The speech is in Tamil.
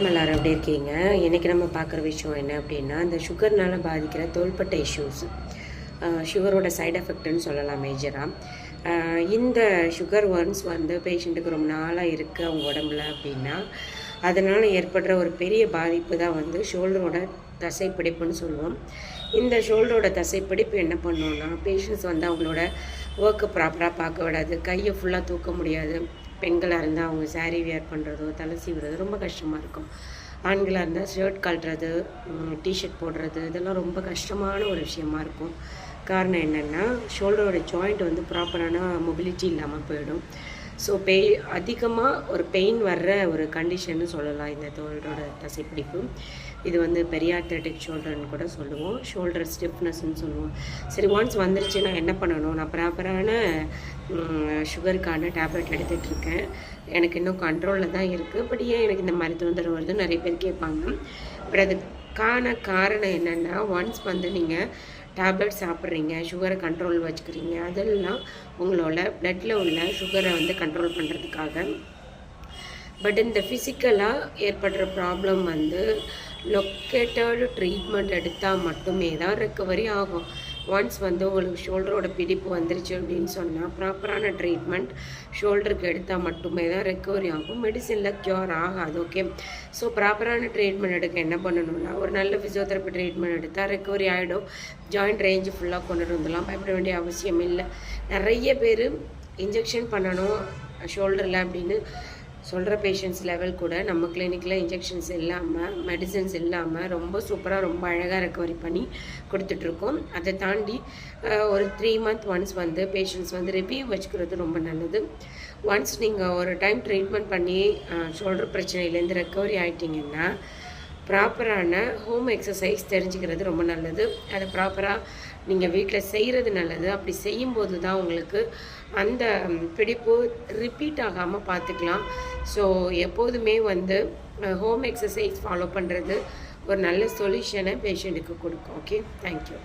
எல்லாரும் எப்படி இருக்கீங்க? இன்றைக்கி நம்ம பார்க்குற விஷயம் என்ன அப்படின்னா இந்த சுகர்னால் பாதிக்கிற தோள்பட்ட இஷ்யூஸ் சுகரோட சைடு எஃபெக்ட்னு சொல்லலாம் மேஜராக இந்த சுகர் ஒன்ஸ் வந்து பேஷண்ட்டுக்கு ரொம்ப நாளாக இருக்குது அவங்க உடம்புல அப்படின்னா அதனால் ஏற்படுற ஒரு பெரிய பாதிப்பு தான் வந்து ஷோல்டரோட தசைப்பிடிப்புன்னு சொல்லுவோம். இந்த ஷோல்டரோட தசைப்பிடிப்பு என்ன பண்ணுவோம்னா பேஷண்ட்ஸ் வந்து அவங்களோட ஒர்க்கை ப்ராப்பராக பார்க்க விடாது. கையை ஃபுல்லாக தூக்க முடியாது. பெண்களாக இருந்தால் அவங்க சாரீ வியர் பண்ணுறதோ தலை சீவுறது ரொம்ப கஷ்டமாக இருக்கும். ஆண்களாக இருந்தால் ஷர்ட் கழட்டுறது டிஷர்ட் போடுறது இதெல்லாம் ரொம்ப கஷ்டமான ஒரு விஷயமா இருக்கும். காரணம் என்னென்னா ஷோல்டரோட ஜாயிண்ட் வந்து ப்ராப்பரான மொபிலிட்டி இல்லாமல் போயிடும். ஸோ பெய் அதிகமாக ஒரு பெயின் வர்ற ஒரு கண்டிஷன்னு சொல்லலாம். இந்த தோளோட தசைப்பிடிப்பு. இது வந்து பெரியாத்லெட்டிக் ஷோல்டர்னு கூட சொல்லுவோம். ஷோல்டர் ஸ்டிஃப்னஸ்ன்னு சொல்லுவோம். சரி ஒன்ஸ் வந்துருச்சுன்னா என்ன பண்ணணும்? நான் ப்ராப்பரான சுகருக்கான டேப்லெட் எடுத்துகிட்டு இருக்கேன் எனக்கு இன்னும் கண்ட்ரோலில் தான் இருக்குது பட் ஏன் எனக்கு இந்த மாதிரி தொந்தரவு வருது நிறைய பேர் கேட்பாங்க. பட் அதுக்கான காரணம் என்னென்னா ஒன்ஸ் வந்து நீங்கள் டேப்லெட் சாப்பிட்றீங்க சுகரை கண்ட்ரோல் வச்சுக்கிறீங்க அதெல்லாம் உங்களோட பிளட்டில் உள்ள சுகரை வந்து கண்ட்ரோல் பண்ணுறதுக்காக பட் இந்த ஃபிசிக்கலாக ஏற்படுற ப்ராப்ளம் வந்து லொக்கேட்டட் ட்ரீட்மெண்ட் எடுத்தால் மட்டுமே தான் ரெக்கவரி ஆகும். ஒன்ஸ் வந்து உங்களுக்கு ஷோல்டரோட பிடிப்பு வந்துருச்சு அப்படின்னு சொன்னால் ப்ராப்பரான ட்ரீட்மெண்ட் ஷோல்டருக்கு எடுத்தால் மட்டுமே தான் ரெக்கவரி ஆகும். மெடிசனில் க்யூர் ஆகாது ஓகே ஸோ ப்ராப்பரான ட்ரீட்மெண்ட் எடுக்க என்ன பண்ணணும்னா ஒரு நல்ல ஃபிசியோதெரப்பி ட்ரீட்மெண்ட் எடுத்தால் ரெக்கவரி ஆகிடும் ஜாயிண்ட் ரேஞ்சு ஃபுல்லாக கொண்டு வந்துடலாம். பயப்பட வேண்டிய அவசியம் இல்லை. நிறைய பேர் இன்ஜெக்ஷன் பண்ணணும் ஷோல்டரில் அப்படின்னு சொல்கிற பேஷண்ட்ஸ் லெவல் கூட நம்ம கிளினிக்கில் இன்ஜெக்ஷன்ஸ் இல்லாமல் மெடிசன்ஸ் இல்லாமல் ரொம்ப சூப்பராக ரொம்ப அழகாக ரெக்கவரி பண்ணி கொடுத்துட்ருக்கோம். அதை தாண்டி ஒரு த்ரீ மந்த் ஒன்ஸ் வந்து பேஷண்ட்ஸ் வந்து ரிவ்யூ வச்சுக்கிறது ரொம்ப நல்லது. ஒன்ஸ் நீங்கள் ஒரு டைம் ட்ரீட்மெண்ட் பண்ணி ஷோல்டர் பிரச்சனையிலேருந்து ரெக்கவரி ஆகிட்டிங்கன்னா ப்ராப்பரான ஹோம் எக்ஸசைஸ் தெரிஞ்சுக்கிறது ரொம்ப நல்லது. அதை ப்ராப்பராக நீங்கள் வீட்டில் செய்கிறது நல்லது. அப்படி செய்யும்போது தான் உங்களுக்கு அந்த பிடிப்பு ரிப்பீட் ஆகாமல் பார்த்துக்கலாம் ஸோ எப்போதுமே வந்து ஹோம் எக்ஸசைஸ் ஃபாலோ பண்ணுறது ஒரு நல்ல சொல்யூஷனை பேஷண்ட்டுக்கு கொடுக்கும். Okay thank you